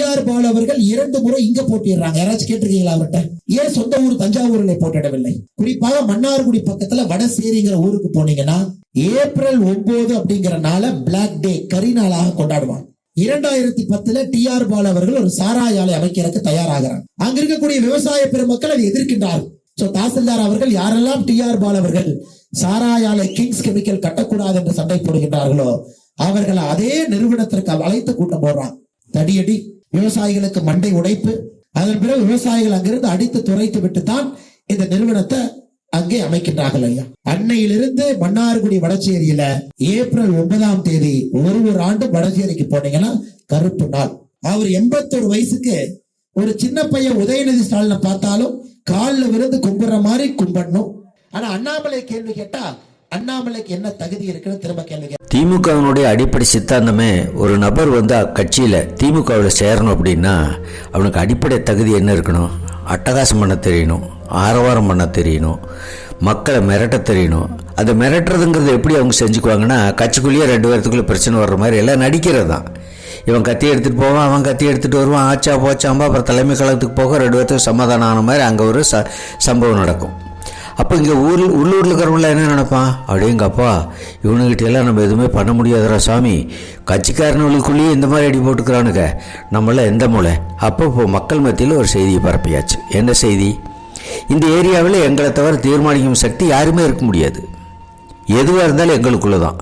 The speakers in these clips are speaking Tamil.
டி பால் அவர்கள் இரண்டு முறை இங்க போட்டிடுறாங்க யாராச்சும் கேட்டிருக்கீங்களா அவர்கிட்ட? ஏன் சொந்த ஊர் தஞ்சாவூர்ல போட்டிடவில்லை குறிப்பாக மன்னார்குடி பக்கத்துல வடசேரிங்கிற ஊருக்கு போனீங்கன்னா ஏப்ரல் ஒன்பது அப்படிங்கறனால பிளாக் டே கரி நாளாக கொண்டாடுவாங்க. இரண்டாயிரத்தி பத்துல டி ஆர் பால் அவர்கள் ஒரு சாராய ஆலை அமைக்கிறதுக்கு தயாராகிறாங்க. அங்க இருக்கக்கூடிய விவசாய பெருமக்கள் அதை எதிர்க்கின்றார்கள். சோ தாசில்தார் அவர்கள் யாரெல்லாம் டி ஆர் பால் அவர்கள் சாராயாலை கிங்ஸ் கெமிக்கல் கட்டக்கூடாது என்று சண்டை போடுகின்றார்களோ அவர்களை அதே நிறுவனத்திற்கு அழைத்து கூட்டம் போடுறான் தடியடி விவசாயிகளுக்கு மண்டை உடைப்பு அதன் பிறகு விவசாயிகள் அங்கிருந்து அடித்து துரைத்து விட்டு தான் இந்த நிறுவனத்தை அங்கே அமைக்கின்றார்கள் ஐயா. அன்னையிலிருந்து மன்னார்குடி வடச்சேரியில ஏப்ரல் ஒன்பதாம் தேதி ஒரு ஒரு ஆண்டு வடச்சேரிக்கு போனீங்கன்னா கருப்பு நாள். அவர் எண்பத்தொரு வயசுக்கு ஒரு சின்ன பையன் உதயநிதி ஸ்டாலினை பார்த்தாலும் காலில் விழுந்து கும்பிடுற மாதிரி கும்பிடணும். ஆனா அண்ணாமலை கேள்வி கேட்டா அண்ணாமலைக்கு என்ன தகுதி இருக்குன்னு திரும்ப கேள்வி திமுகவினுடைய அடிப்படை சித்தாந்தமே ஒரு நபர் வந்து கட்சியில் திமுகவில் சேரணும் அப்படின்னா அவனுக்கு அடிப்படை தகுதி என்ன இருக்கணும்? அட்டகாசம் பண்ண தெரியணும் ஆரவாரம் பண்ண தெரியணும் மக்களை மிரட்ட தெரியணும். அதை மிரட்டுறதுங்கிறது எப்படி அவங்க செஞ்சுக்குவாங்கன்னா கட்சிக்குள்ளேயே ரெண்டு பேர்த்துக்குள்ளே பிரச்சனை வர்ற மாதிரி எல்லாம் நடிக்கிறது தான் இவன் கத்தி எடுத்துகிட்டு போவான் அவன் கத்தி எடுத்துகிட்டு வருவான் ஆச்சா போச்சாம்பா அப்புறம் தலைமை கழகத்துக்கு போக ரெண்டு பேர்த்துக்கு சமாதானம் ஆன மாதிரி அங்கே ஒரு ச சம்பவம் நடக்கும். அப்போ இங்கே ஊரில் உள்ளூரில் இருக்கிறவங்களாம் என்ன நினைப்பான்? அப்படிங்கப்பா இவனுக்கிட்ட எல்லாம் நம்ம எதுவுமே பண்ண முடியாதுரா சாமி. கட்சிக்காரனுக்குள்ளேயே இந்த மாதிரி அடி போட்டுக்கிறானுங்க. நம்மள எந்த மூளை? அப்போ இப்போ மக்கள் மத்தியில் ஒரு செய்தியை பரப்பியாச்சு. என்ன செய்தி? இந்த ஏரியாவில் எங்களை தவிர தீர்மானிக்கும் சக்தி யாருமே இருக்க முடியாது. எதுவாக இருந்தாலும் எங்களுக்குள்ள தான்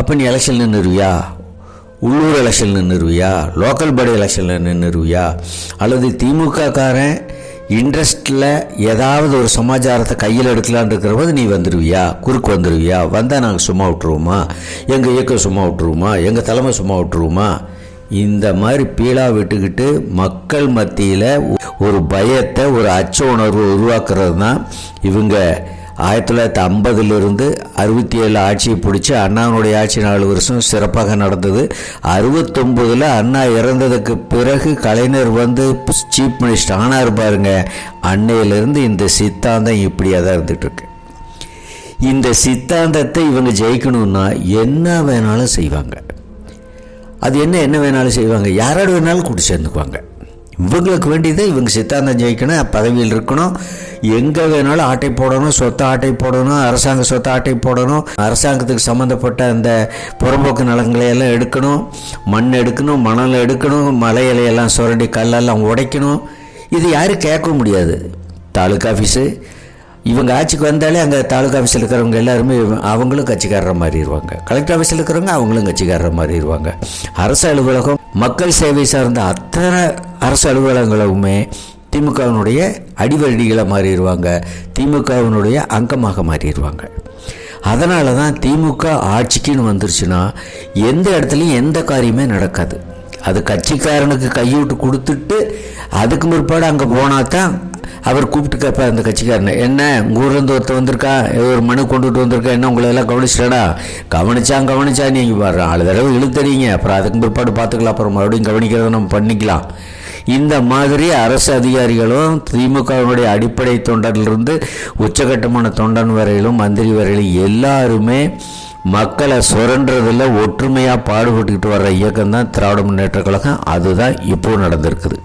அப்போ நீ எலெக்ஷன் நின்றுருவியா உள்ளூர் எலெக்ஷன் நின்றுருவியா லோக்கல் பாடி எலெக்ஷனில் நின்றுருவியா அல்லது திமுக காரன் இன்ட்ரெஸ்டில் ஏதாவது ஒரு சமாச்சாரத்தை கையில் எடுக்கலான்னு இருக்கிறபோது நீ வந்துடுவியா குறுக்கு வந்துடுவியா வந்தால் நாங்கள் சும்மா விட்டுருவோமா? எங்கள் இயக்கம் சும்மா விட்டுருவோமா? எங்கள் தலைமை சும்மா விட்டுருவோமா? இந்த மாதிரி பீழா விட்டுக்கிட்டு மக்கள் மத்தியில் ஒரு பயத்தை ஒரு அச்ச உணர்வு உருவாக்குறது தான் இவங்க ஆயிரத்தி தொள்ளாயிரத்தி ஐம்பதுலேருந்து அறுபத்தி ஏழு ஆட்சியை பிடிச்சி அண்ணாவுடைய ஆட்சி நாலு வருஷம் சிறப்பாக நடந்தது. அறுபத்தொம்போதில் அண்ணா இறந்ததுக்கு பிறகு கலைஞர் வந்து சீஃப் மினிஸ்டர் ஆனார் பாருங்க. அன்னையிலேருந்து இந்த சித்தாந்தம் இப்படியாக தான் இருந்துகிட்ருக்கு. இந்த சித்தாந்தத்தை இவங்க ஜெயிக்கணும்னா என்ன வேணாலும் செய்வாங்க. அது என்ன என்ன வேணாலும் செய்வாங்க. யாரோட வேணாலும் கூட்டி சேர்ந்துக்குவாங்க. இவங்களுக்கு வேண்டியது இவங்க சித்தாந்தம் ஜெயிக்கணும் பதவியில் இருக்கணும். எங்கே வேணாலும் ஆட்டை போடணும் சொத்தை ஆட்டை போடணும் அரசாங்க சொத்தை ஆட்டை போடணும். அரசாங்கத்துக்கு சம்மந்தப்பட்ட அந்த புறம்போக்கு நலங்களை எல்லாம் எடுக்கணும். மண் எடுக்கணும் மணல் எடுக்கணும் மலை இலையெல்லாம் சுரண்டி கல்லெல்லாம் உடைக்கணும். இது யாரும் கேட்கவும் முடியாது. தாலுக்கா ஆஃபீஸு. இவங்க ஆட்சிக்கு வந்தாலே அங்கே தாலுக்கா ஆஃபீஸில் இருக்கிறவங்க எல்லாருமே அவங்களும் கட்சிக்காரர மாறிடுவாங்க கலெக்டர் ஆஃபீஸில் இருக்கிறவங்க அவங்களும் கட்சிக்காரர மாறிடுவாங்க அரசு அலுவலகம் மக்கள் சேவை சார்ந்த அத்தனை அரசு அலுவலகங்களுமே திமுகவினுடைய அடிவடிகளை மாறிடுவாங்க. திமுகவினுடைய அங்கமாக மாறிடுவாங்க. அதனால தான் திமுக ஆட்சிக்குன்னு வந்துருச்சுன்னா எந்த இடத்துலையும் எந்த காரியமே நடக்காது. அது கட்சிக்காரனுக்கு கையூட்டு கொடுத்துட்டு அதுக்கு முற்பாடு அங்கே போனால் தான் அவர் கூப்பிட்டு கேட்பார் அந்த கட்சிக்காரனை என்ன உங்கள் ஊர்லேருந்து ஒருத்தர் வந்திருக்கா? ஏதோ ஒரு மனு கொண்டுட்டு வந்திருக்கா? என்ன உங்களை எல்லாம் கவனிச்சிட்டாடா? கவனிச்சான் கவனிச்சா நீங்கள் பாரு. நாலு தடவை இழுத்தறீங்க. அப்புறம் அதுக்கு பிற்பாடு பார்த்துக்கலாம் அப்புறம் மறுபடியும் கவனிக்கிறத நம்ம பண்ணிக்கலாம். இந்த மாதிரி அரசு அதிகாரிகளும் திமுகவினுடைய அடிப்படை தொண்டரிலிருந்து உச்சகட்டமான தொண்டன் வரையிலும் மந்திரி வரையிலும் எல்லாருமே மக்களை சுரண்டுறதில் ஒற்றுமையாக பாடுபட்டுக்கிட்டு வர்ற இயக்கம் தான் திராவிட முன்னேற்ற கழகம். அதுதான் இப்போது நடந்திருக்குது.